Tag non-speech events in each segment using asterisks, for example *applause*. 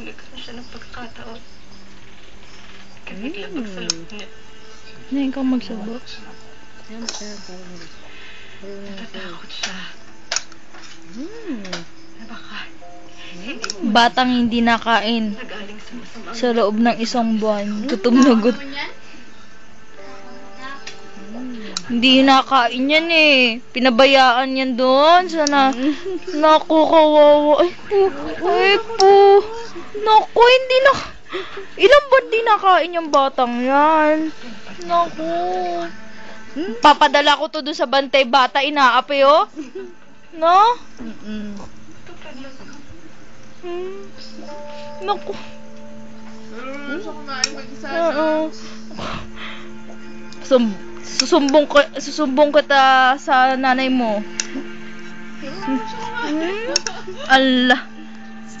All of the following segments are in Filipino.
Nagkaroon siya ng pagkakataon. Kaya naglabag sa loob niya. Ngayon kang magsubok. Yan siya, parang. Natatakot siya. Hmm. Na baka hindi mo Batang hindi nakain nagaling sa masamang sa loob ng isang buwan. Gutom na gutom. Hindi nakain yan eh. Pinabayaan yan doon. Sana. Naku, kawawa. Ay po. Ay po. Naku, hindi na. Ilang buwan di nakain yung batang yan. Naku. Papadala ko to doon sa bantay bata. Inaapi oh. No? Mm-mm. Hmm. Naku. Oo. Sum susumbong ko susumbong kita sa nanay mo. Hmm? Allah.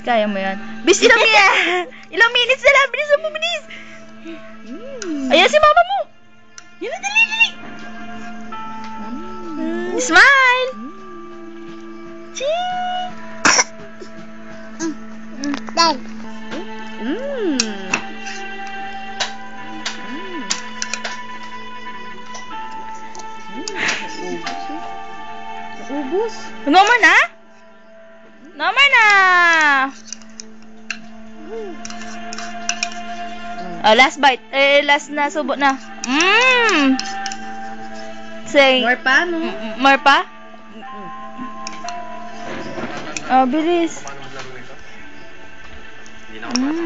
Kaya mo yan. Bis, ilang minutes? *laughs* ilang minutes na lang? Bilis mo, bilis! Ayan si mama mo! Yan na, dali, dali! Hmm, Smile! Ching! Dad. Mm. Ubus. Number na? Number na! Oh, last bite. Eh, last na subo na. Mmm! Say, More pa, no? M- more pa? Oh, bilis. Paano